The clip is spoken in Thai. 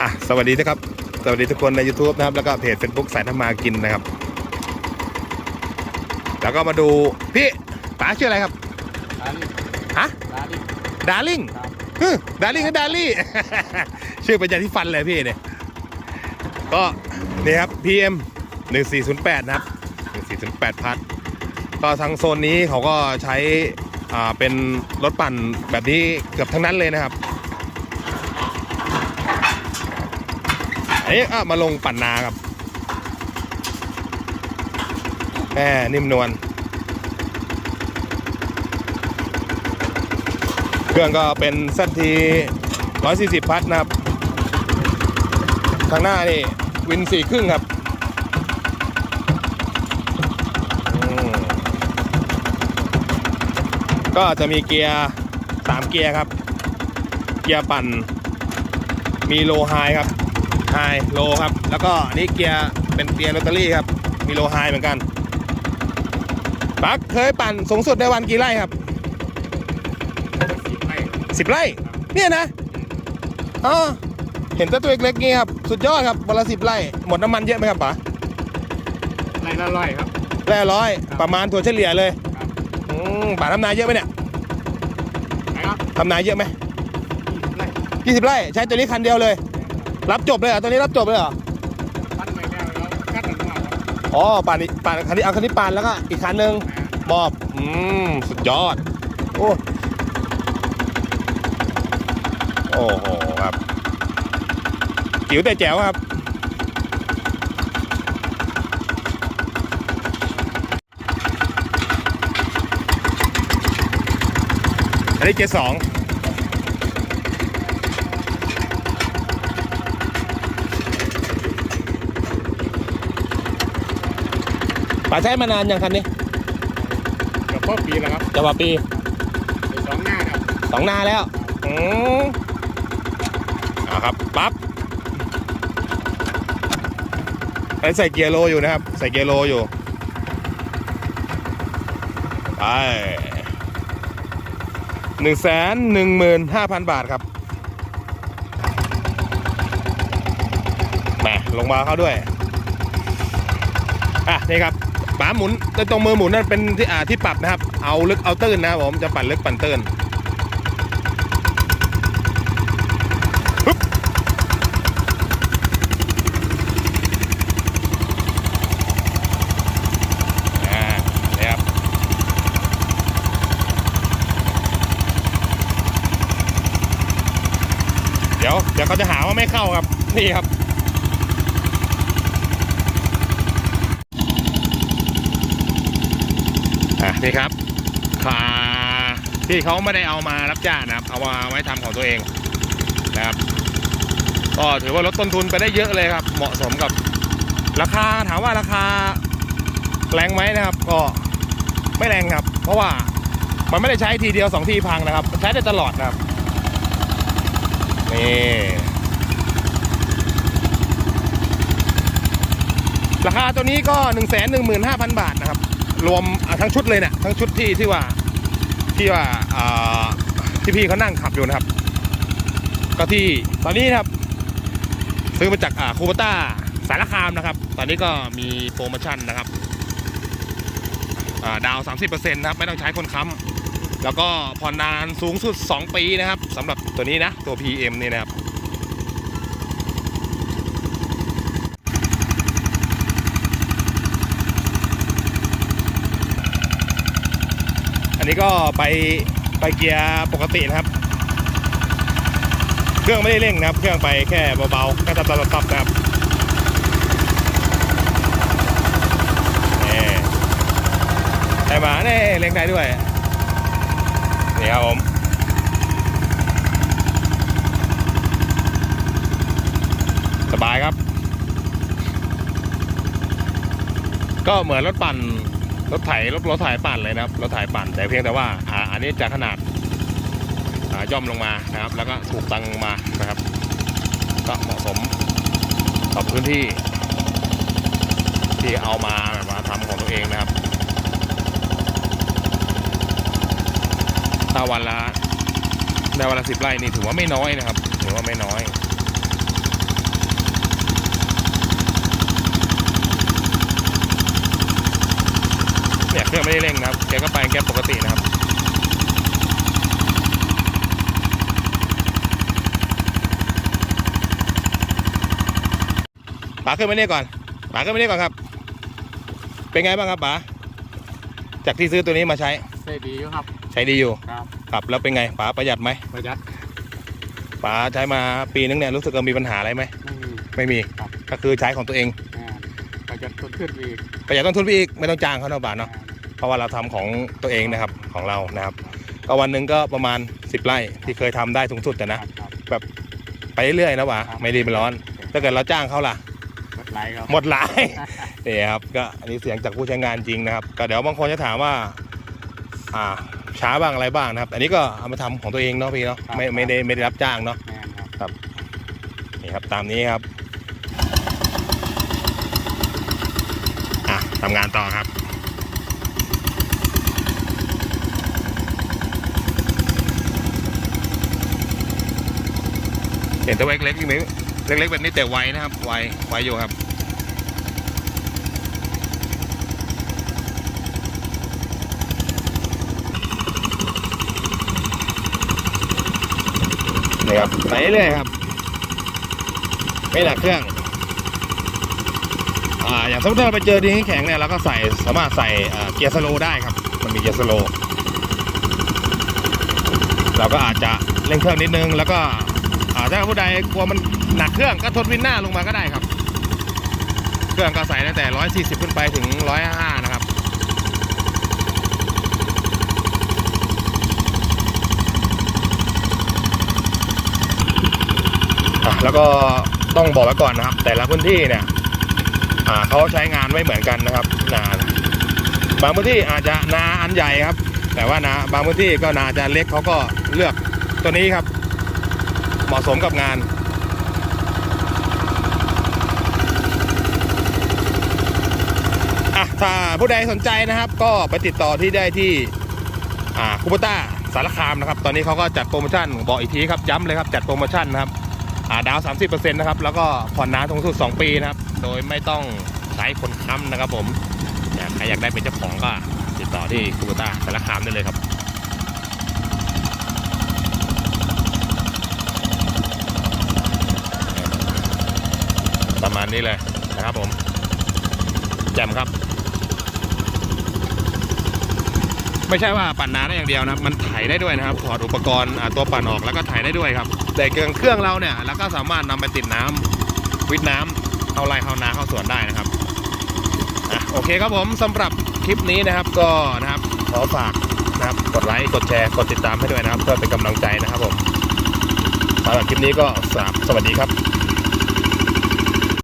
อะสวัสดีนะครับ สวัสดีทุกคนใน YouTube นะครับ แล้วก็เพจ Facebook สายธรรมากินนะครับ แล้วก็มาดูพี่ป๋าชื่ออะไรครับร้านนี้ฮะร้านนี้ดาร์ลิงครับฮึดาร์ลิงกับดาร์ลี่ ชื่อเป็นยาที่ฟันเลยพี่เนี่ย ก็นี่ครับ PM 1408 นะครับ 1408 พัดก็ทางโซนนี้เขาก็ใช้อ่าเป็นรถปั่นแบบนี้เกือบทั้งนั้นเลยนะครับ อันนี้อะมาลงปั่นนาครับแม่นิ่มนวลเครื่องก็เป็นเซตที140 พัทนะครับ ข้างหน้านี่ วินสี่ครึ่งครับก็จะมีเกียร์สามเกียร์ครับ เกียร์ปั่น มีโลไฮครับ ไฮโลครับ แล้วก็อันนี่เกียร์เป็นเกียร์โรตารี่ครับ มีโลไฮเหมือนกันปักเคยปั่นสูงสุดในวันกี่ไร่ครับสิบไร่สิบไร่ เนี่ยนะอ๋อเห็นแต่ตัวเล็กๆนี่ครับ สุดยอดครับวันละสิบไร่ หมดน้ำมันเยอะไหมครับป๋าไร่ละร้อยครับไร่ละร้อย ประมาณถั่วเฉลี่ยเลยครับอืมป๋าทำนาเยอะไหมเนี่ยไหนครับทำนาเยอะไหมไร่ยี่สิบไร่ ใช้ตัวนี้คันเดียวเลย รับจบเลยเหรอตัวนี้รับจบเลยเหรอปั้นไปแล้วแล้วกัดหนึ่งมาครับอ๋อป่านนี้ป่านคันนี้เอาคันนี้ปานแล้วก็อีกคันหนึ่งมอบอืมสุดยอด โอ้โอ้โหครับจิ๋วแต่แจ๋วครับอันนี้เจสอง ป่าใช้มานานยังคันนี้เกือบครบปีแล้วครับจะว่าปีไปสองหน้าครับสองนาแล้วอืมอ่าครับปั๊บไอ้ใส่เกียร์โลอยู่นะครับ ใส่เกียร์โลอยู่ไปหนึ่งแสนหนึ่งหมื่นห้าพันบาทครับแหมลงมาเข้าด้วย อะ นี่ครับ ฝาหมุนตรงมือหมุนนั่นเป็นที่อ่าที่ปรับนะครับ เอาลึกเอาตื้นนะครับผมจะปั่นลึกปั่นตื้นอ่าเนี่ยครับเดี๋ยวเดี๋ยวเขาจะหาว่าไม่เข้าครับ นี่ครับ อะนี่ครับขาที่เขาไม่ได้เอามารับจ้างนะครับ เอามาไว้ทำของตัวเองนะครับ ก็ถือว่าลดต้นทุนไปได้เยอะเลยครับ เหมาะสมกับราคาถามว่าราคาแรงไหมนะครับ ก็ไม่แรงครับ เพราะว่ามันไม่ได้ใช้ทีเดียวสองทีพังนะครับ ใช้ได้ตลอดนะครับนี่ราคาตัวนี้ก็1นึ่งแสนหนึ่งหมื่นห้าพันบาทนะครับ รวมทั้งชุดเลยเนี่ยทั้งชุดที่ที่ว่าที่ว่าที่พี่เขานั่งขับอยู่นะครับ ก็ที่ตอนนี้นครับ ซื้อมาจากคูเปต้าสารคามนะครับ ตอนนี้ก็มีโปรโมชั่นนะครับาดาว30%นะครับไม่ต้องใช้คนค้ำแล้วก็ผ่อนนานสูงสุด 2 ปีนะครับสำหรับตัวนี้นะ ตัว PM นี่นะครับ นนี้ก็ไปไปเกียร์ปกตินะครับ เครื่องไม่ได้เร่งนะครับ เครื่องไปแค่เบาๆแค่ตับตับตับนะครับนี่ไอ้หมาเนี่ยเร่งได้ด้วยนี่ครับผมสบายครับ ก็เหมือนรถปั่น รถไถรถรถไถปั่นเลยนะครับรถไถปั่นแต่เพียงแต่ว่าอ่าอันนี้จะขนาดอ่าย่อมลงมานะครับ แล้วก็ถูกตังลงมานะครับ ก็เหมาะสมกับพื้นที่ ที่เอามาแบบว่าทำของตัวเองนะครับถ้าวันละได้วันละสิบไร่นี่ถือว่าไม่น้อยนะครับถือว่าไม่น้อย ไม่ได้เร่งนะครับแกก็ไปแกปกตินะครับป๋าขึ้นมาเนี่ยก่อนป๋าขึ้นมาเนี่ยก่อนครับ เป็นไงบ้างครับป๋าจากที่ซื้อตัวนี้มาใช้ได้ดีอยู่ครับ ใช้ดีอยู่ครับครับแล้วเป็นไงป๋าประหยัดไหมประหยัดป๋าใช้มาปีนึงเนี่ยรู้สึกว่ามีปัญหาอะไรไหมไม่มีไม่มีครับก็คือใช้ของตัวเองอ่าประห ยัดต้นขึ้นอีกประหยัดต้นทุนไปอีกไม่ต้องจ้างเขาเนาะป๋าเนาะเพราะว่าเราทำของตัวเองนะครับของเรานะครับก็วันหนึ่งก็ประมาณ 10 ไร่ที่เคยทำได้สูงสุดแต่คนะรับครับไปเรื่อยๆนะป๋าครับ ไม่รีบไม่ร้อน ถ้าเกิดเราจ้างเขาล่ะหมดไหลครับหมดหลาย นี่ครับก็อันนี้เสียงจากผู้ใช้งานจริงนะครับ ก็เดี๋ยวบางคนจะถามว่า อ่าช้าบ้างอะไรบ้างนะครับ อันนี้ก็เอามาทำของตัวเองเนาะพี่เนาะไม่ไม่ได้ไม่ได้รับจ้างเนาะแม่นครับ นี่ครับตามนี้ครับ อะ ทำงานต่อครับเห็นตัวเล็กๆอย่างนี้เล็กๆแบบนี้แต่ไวนะครับ ไวไวอยู่ครับนี่ครับไปเรื่อยครับ ไม่หนักเครื่อง อ่าอย่างสมมติเราไปเจอดินแข็งเนี่ยเราก็ใส่สามารถใส่เกียร์สโลได้ครับ มันมีเกียร์สโลเราก็อาจจะเร่งเครื่องนิดนึง แล้วก็อ่าถ้าผู้ใดกลัวมันหนักเครื่องก็ทดวินหน้าลงมาก็ได้ครับ เครื่องก็ใส่ตั้งแต่ 140 ขึ้นไปถึง155นะครับอะแล้วก็ต้องบอกไว้ก่อนนะครับ แต่ละพื้นที่เนี่ย เขาใช้งานไม่เหมือนกันนะครับนาบางพื้นที่อาจจะนาอันใหญ่ครับ แต่ว่านาบางพื้นที่ก็นาจะเล็กเขาก็เลือกตัวนี้ครับ เหมาะสมกับงานอะถ้าผู้ใดสนใจนะครับ ก็ไปติดต่อที่ได้ที่อ่าคูปต้าสารคามนะครับ ตอนนี้เขาก็จัดโปรโมชั่นบอกอีกทีครับย้ำเลยครับจัดโปรโมชั่นนะครับ ดาว 30%นะครับ แล้วก็ผ่อนนานสูงสุด 2 ปีนะครับ โดยไม่ต้องใช้คนค้ำนะครับผมใครอยากได้เป็นเจ้าของก็ติดต่อที่คูเบต้าสารคามได้เลยครับประมาณนี้เลยนะครับผม แจ่มครับ ไม่ใช่ว่าปั่นนาได้อย่างเดียวนะครับมันไถได้ด้วยนะครับถอดอุปกรณ์ตัวปั่นออกแล้วก็ไถได้ด้วยครับแต่เครื่องเครื่องเราเนี่ยเราก็สามารถนำไปติดน้ำวิดน้ำเข้าไร่เข้านาเข้าสวนได้นะครับอะโอเคครับผมสำหรับคลิปนี้นะครับก็นะครับขอฝากนะครับกดไลค์กดแชร์กดติดตามให้ด้วยนะครับ เพื่อเป็นกำลังใจนะครับผมสำหรับคลิปนี้ก็สวัสดีครับ